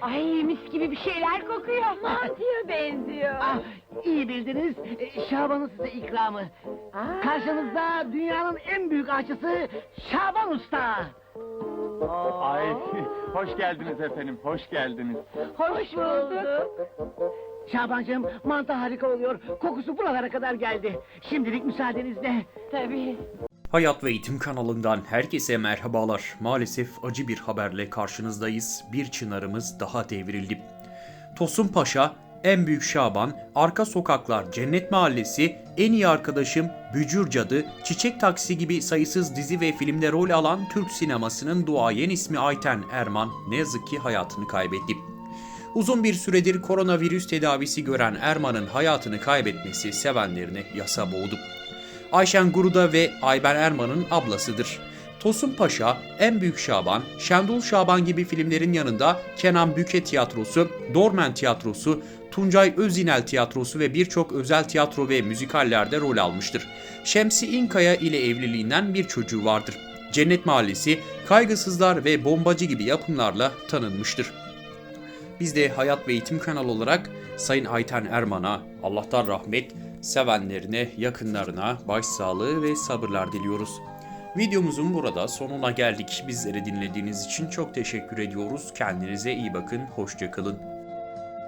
Ay mis gibi bir şeyler kokuyor. Mantıya benziyor. Ah, iyi bildiniz. Ee, Şaban'ın size ikramı. Aa. Karşınızda dünyanın en büyük aşçısı Şaban Usta. Ay, hoş geldiniz efendim, hoş geldiniz. Hoş bulduk. Şabancığım mantı harika oluyor. Kokusu buralara kadar geldi. Şimdilik müsaadenizle. Tabii. Hayat ve Eğitim kanalından herkese merhabalar. Maalesef acı bir haberle karşınızdayız. Bir çınarımız daha devrildi. Tosun Paşa, En Büyük Şaban, Arka Sokaklar, Cennet Mahallesi, En İyi Arkadaşım, Bücür Cadı, Çiçek Taksi gibi sayısız dizi ve filmde rol alan Türk sinemasının duayen ismi Ayten Erman ne yazık ki hayatını kaybetti. Uzun bir süredir koronavirüs tedavisi gören Erman'ın hayatını kaybetmesi sevenlerini yasa boğdu. Ayşen Guruda ve Ayben Erman'ın ablasıdır. Tosun Paşa, En Büyük Şaban, Şendul Şaban gibi filmlerin yanında Kenan Büke Tiyatrosu, Dormen Tiyatrosu, Tuncay Özinel Tiyatrosu ve birçok özel tiyatro ve müzikallerde rol almıştır. Şemsi İnkaya ile evliliğinden bir çocuğu vardır. Cennet Mahallesi, Kaygısızlar ve Bombacı gibi yapımlarla tanınmıştır. Biz de Hayat ve Eğitim kanalı olarak Sayın Ayten Erman'a Allah'tan rahmet, sevenlerine, yakınlarına başsağlığı ve sabırlar diliyoruz. Videomuzun burada sonuna geldik. Bizleri dinlediğiniz için çok teşekkür ediyoruz. Kendinize iyi bakın, hoşçakalın.